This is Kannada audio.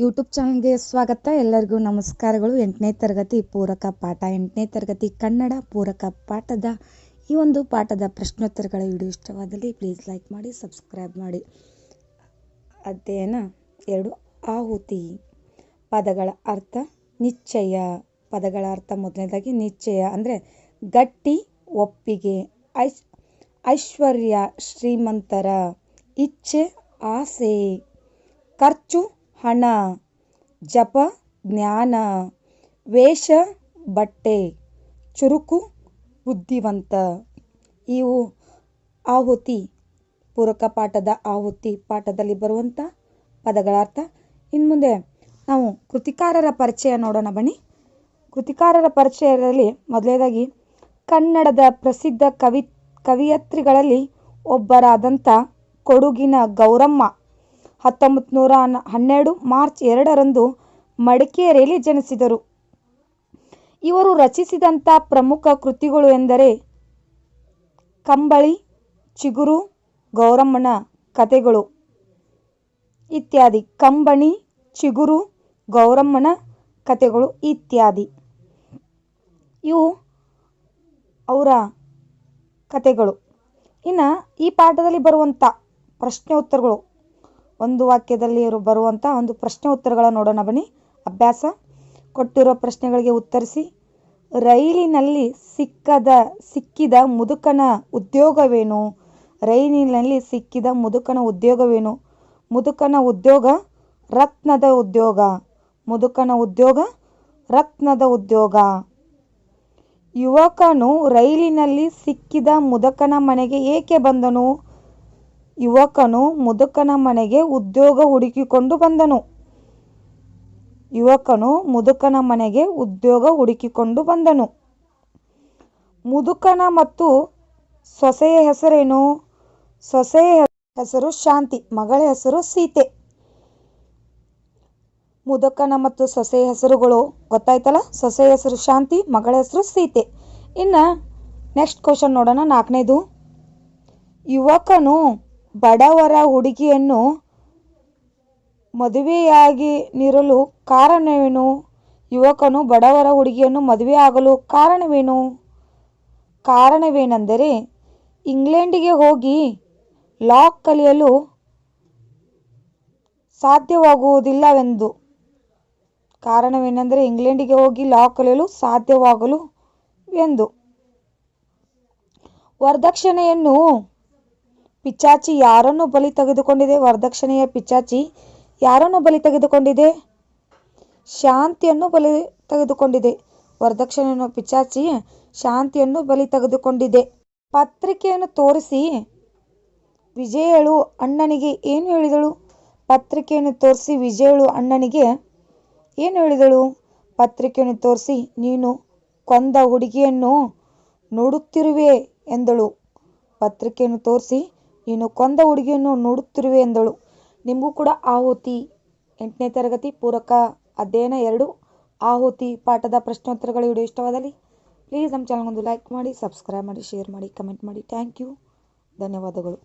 ಯೂಟ್ಯೂಬ್ ಚಾನಲ್ಗೆ ಸ್ವಾಗತ. ಎಲ್ಲರಿಗೂ ನಮಸ್ಕಾರಗಳು. ಎಂಟನೇ ತರಗತಿ ಪೂರಕ ಪಾಠ. ಎಂಟನೇ ತರಗತಿ ಕನ್ನಡ ಪೂರಕ ಪಾಠದ ಈ ಒಂದು ಪಾಠದ ಪ್ರಶ್ನೋತ್ತರಗಳ ವಿಡಿಯೋ ಇಷ್ಟವಾದಲ್ಲಿ ಪ್ಲೀಸ್ ಲೈಕ್ ಮಾಡಿ ಸಬ್ಸ್ಕ್ರೈಬ್ ಮಾಡಿ. ಅಧ್ಯಯನ ಎರಡು. ಆಹುತಿ. ಪದಗಳ ಅರ್ಥ ನಿಶ್ಚಯ. ಪದಗಳ ಅರ್ಥ ಮೊದಲನೇದಾಗಿ ನಿಶ್ಚಯ ಅಂದರೆ ಗಟ್ಟಿ, ಒಪ್ಪಿಗೆ ಐಶ್ ಐಶ್ವರ್ಯ, ಶ್ರೀಮಂತರ, ಇಚ್ಛೆ, ಆಸೆ, ಖರ್ಚು ಹಣ, ಜಪ, ಜ್ಞಾನ, ವೇಷ, ಬಟ್ಟೆ, ಚುರುಕು, ಬುದ್ಧಿವಂತ. ಇವು ಆಹುತಿ, ಪೂರಕ ಪಾಠದ ಆಹುತಿ ಪಾಠದಲ್ಲಿ ಬರುವಂಥ ಪದಗಳ ಅರ್ಥ ಇನ್ನು ಮುಂದೆ ನಾವು ಕೃತಿಕಾರರ ಪರಿಚಯ ನೋಡೋಣ ಬನ್ನಿ. ಕೃತಿಕಾರರ ಪರಿಚಯದಲ್ಲಿ ಮೊದಲನೇದಾಗಿ ಕನ್ನಡದ ಪ್ರಸಿದ್ಧ ಕವಿ, ಕವಿಯತ್ರಿಗಳಲ್ಲಿ ಒಬ್ಬರಾದಂಥ ಕೊಡುಗಿನ ಗೌರಮ್ಮ. ಹತ್ತೊಂಬತ್ತು ನೂರ ಹನ್ನೆರಡು ಮಾರ್ಚ್ ಎರಡರಂದು ಮಡಿಕೇರಿಯಲ್ಲಿ ಜನಿಸಿದರು. ಇವರು ರಚಿಸಿದಂಥ ಪ್ರಮುಖ ಕೃತಿಗಳು ಎಂದರೆ ಕಂಬಳಿ, ಚಿಗುರು, ಗೌರಮ್ಮನ ಕಥೆಗಳು ಇತ್ಯಾದಿ. ಕಂಬಣಿ ಚಿಗುರು, ಗೌರಮ್ಮನ ಕಥೆಗಳು ಇತ್ಯಾದಿ. ಇವು ಅವರ ಕಥೆಗಳು. ಇನ್ನು ಈ ಪಾಠದಲ್ಲಿ ಬರುವಂಥ ಪ್ರಶ್ನೆ ಉತ್ತರಗಳು. ಒಂದು ವಾಕ್ಯದಲ್ಲಿ ಇವರು ಬರುವಂಥ ಒಂದು ಪ್ರಶ್ನೆ ಉತ್ತರಗಳನ್ನು ನೋಡೋಣ ಬನ್ನಿ. ಅಭ್ಯಾಸ. ಕೊಟ್ಟಿರೋ ಪ್ರಶ್ನೆಗಳಿಗೆ ಉತ್ತರಿಸಿ. ರೈಲಿನಲ್ಲಿ ಸಿಕ್ಕದ, ಸಿಕ್ಕಿದ ಮುದುಕನ ಉದ್ಯೋಗವೇನು? ರೈಲಿನಲ್ಲಿ ಸಿಕ್ಕಿದ ಮುದುಕನ ಉದ್ಯೋಗವೇನು? ಮುದುಕನ ಉದ್ಯೋಗ ರತ್ನದ ಉದ್ಯೋಗ. ಮುದುಕನ ಉದ್ಯೋಗ ರತ್ನದ ಉದ್ಯೋಗ. ಯುವಕನು ರೈಲಿನಲ್ಲಿ ಸಿಕ್ಕಿದ ಮುದುಕನ ಮನೆಗೆ ಏಕೆ ಬಂದನು? ಯುವಕನು ಮುದುಕನ ಮನೆಗೆ ಉದ್ಯೋಗ ಹುಡುಕಿಕೊಂಡು ಬಂದನು. ಯುವಕನು ಮುದುಕನ ಮನೆಗೆ ಉದ್ಯೋಗ ಹುಡುಕಿಕೊಂಡು ಬಂದನು. ಮುದುಕನ ಮತ್ತು ಸೊಸೆಯ ಹೆಸರೇನು? ಸೊಸೆಯ ಹೆಸರು ಶಾಂತಿ, ಮಗಳ ಹೆಸರು ಸೀತೆ. ಮುದುಕನ ಮತ್ತು ಸೊಸೆಯ ಹೆಸರುಗಳು ಗೊತ್ತಾಯ್ತಲ್ಲ? ಸೊಸೆಯ ಹೆಸರು ಶಾಂತಿ, ಮಗಳ ಹೆಸರು ಸೀತೆ. ಇನ್ನು ನೆಕ್ಸ್ಟ್ ಕ್ವಶನ್ ನೋಡೋಣ, ನಾಲ್ಕನೇದು. ಯುವಕನು ಬಡವರ ಹುಡುಗಿಯನ್ನು ಮದುವೆಯಾಗಿ ನಿರಲು ಕಾರಣವೇನು? ಯುವಕನು ಬಡವರ ಹುಡುಗಿಯನ್ನು ಮದುವೆಯಾಗಲು ಕಾರಣವೇನು? ಕಾರಣವೇನೆಂದರೆ, ಇಂಗ್ಲೆಂಡಿಗೆ ಹೋಗಿ ಲಾ ಕಲಿಯಲು ಸಾಧ್ಯವಾಗುವುದಿಲ್ಲವೆಂದು. ಕಾರಣವೇನೆಂದರೆ, ಇಂಗ್ಲೆಂಡಿಗೆ ಹೋಗಿ ಲಾ ಕಲಿಯಲು ಸಾಧ್ಯವಾಗಲು ಎಂದು. ವರದಕ್ಷಿಣೆಯನ್ನು ಪಿಚಾಚಿ ಯಾರನ್ನು ಬಲಿ ತೆಗೆದುಕೊಂಡಿದೆ? ವರದಕ್ಷಿಣೆಯ ಪಿಚಾಚಿ ಯಾರನ್ನು ಬಲಿ ತೆಗೆದುಕೊಂಡಿದೆ? ಶಾಂತಿಯನ್ನು ಬಲಿ ತೆಗೆದುಕೊಂಡಿದೆ. ವರದಕ್ಷಿಣೆಯನ್ನು ಪಿಚಾಚಿ ಶಾಂತಿಯನ್ನು ಬಲಿ ತೆಗೆದುಕೊಂಡಿದೆ. ಪತ್ರಿಕೆಯನ್ನು ತೋರಿಸಿ. ವಿಜಯಳು ಅಣ್ಣನಿಗೆ ಏನು ಹೇಳಿದಳು? ಪತ್ರಿಕೆಯನ್ನು ತೋರಿಸಿ ವಿಜಯಳು ಅಣ್ಣನಿಗೆ ಏನು ಹೇಳಿದಳು? ಪತ್ರಿಕೆಯನ್ನು ತೋರಿಸಿ, ನೀನು ಕೊಂದ ಹುಡುಗಿಯನ್ನು ನೋಡುತ್ತಿರುವೆ ಎಂದಳು. ಪತ್ರಿಕೆಯನ್ನು ತೋರಿಸಿ ನೀನು ಕೊಂದ ಹುಡುಗಿಯನ್ನು ನೋಡುತ್ತಿರುವೆ ಎಂದಳು. ನಿಮಗೂ ಕೂಡ ಆಹುತಿ. ಎಂಟನೇ ತರಗತಿ, ಪೂರಕ ಅಧ್ಯಯನ ಎರಡು. ಆಹುತಿ ಪಾಠದ ಪ್ರಶ್ನೋತ್ತರಗಳು ವಿಡಿಯೋ ಇಷ್ಟವಾದಲ್ಲಿ ಪ್ಲೀಸ್ ನಮ್ಮ ಚಾನಲ್ಗೊಂದು ಲೈಕ್ ಮಾಡಿ ಸಬ್ಸ್ಕ್ರೈಬ್ ಮಾಡಿ ಶೇರ್ ಮಾಡಿ ಕಮೆಂಟ್ ಮಾಡಿ. ಥ್ಯಾಂಕ್ ಯು ಧನ್ಯವಾದಗಳು.